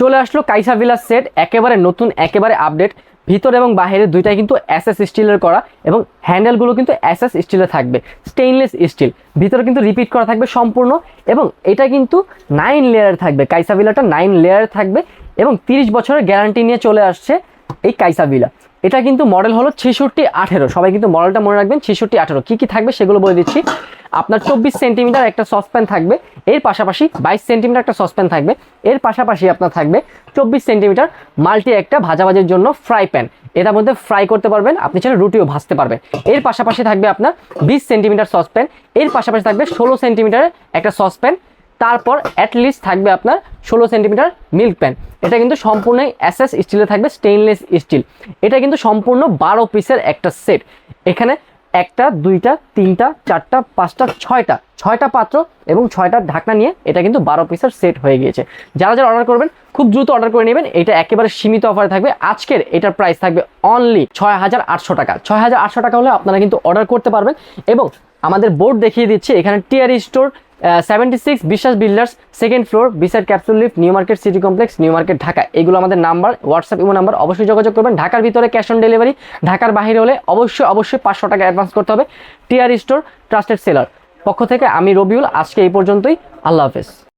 চলে আসলো কাইসা villus set, একেবারে নতুন, একেবারে আপডেট ভিতর এবং বাহিরে দুইটাই কিন্তু এসএস স্টিলের করা এবং হ্যান্ডেলগুলো কিন্তু অ্যাসেস স্টিলে থাকবে স্টেইনলেস স্টিল ভিতরে কিন্তু রিপিট করা থাকবে সম্পূর্ণ এবং এটা কিন্তু নাইন লেয়ার থাকবে। কাইসা ভিলাটা নাইন লেয়ার থাকবে এবং তিরিশ বছরের গ্যারান্টি নিয়ে চলে আসছে এই কাইসা ভিলা। এটা কিন্তু মডেল হলো ছেষট্টি আঠেরো। সবাই কিন্তু মডেলটা মনে রাখবেন, ছেষট্টি আঠেরো। কী কী থাকবে সেগুলো বলে দিচ্ছি। আপনার চব্বিশ সেন্টিমিটার একটা সসপ্যান থাকবে। এর পাশাপাশি বাইশ সেন্টিমিটার একটা সসপ্যান থাকবে। এর পাশাপাশি আপনার থাকবে চব্বিশ সেন্টিমিটার মাল্টি একটা ভাজাভাজির জন্য ফ্রাই প্যান এটার মধ্যে ফ্রাই করতে পারবেন, আপনি চাইলে রুটিও ভাজতে পারবেন। এর পাশাপাশি থাকবে আপনার বিশ সেন্টিমিটার সসপ্যান এর পাশাপাশি থাকবে ষোলো সেন্টিমিটারের একটা সসপ্যান তারপর অ্যাটলিস্ট থাকবে আপনার ষোলো সেন্টিমিটার মিল্ক প্যান এটা কিন্তু সম্পূর্ণই এসএস স্টিলে থাকবে স্টেইনলেস স্টিল এটা কিন্তু সম্পূর্ণ বারো পিসের একটা সেট এখানে একটা, দুইটা, তিনটা, চারটা, পাঁচটা, ছয়টা। ছয়টা পাত্র এবং ছয়টা ঢাকনা নিয়ে এটা কিন্তু বারো পিসের সেট হয়ে গিয়েছে। যারা যারা অর্ডার করবেন, খুব দ্রুত অর্ডার করে নেবেন। এটা একেবারে সীমিত অফারে থাকবে। আজকের এটার প্রাইস থাকবে অনলি ছয় হাজার আটশো টাকা। ছয় হাজার আটশো টাকা হলে আপনারা কিন্তু অর্ডার করতে পারবেন এবং আমাদের বোর্ড দেখিয়ে দিচ্ছে, এখানে TR store seventy six Biswas builders second floor বিশাল capsule lift new market city complex new market Dhaka এগুলো আমাদের নাম্বার হোয়াটসঅ্যাপ ইমো নাম্বার অবশ্যই যোগাযোগ করবেন। ঢাকার ভিতরে ক্যাশ অন ডেলিভারি ঢাকার বাইরে হলে অবশ্যই অবশ্যই পাঁচশো টাকা অ্যাডভান্স করতে হবে। টিআর স্টোর ট্রাস্টেড সেলার পক্ষ থেকে আমি রবিউল, আজকে এই পর্যন্তই। আল্লাহ হাফেজ।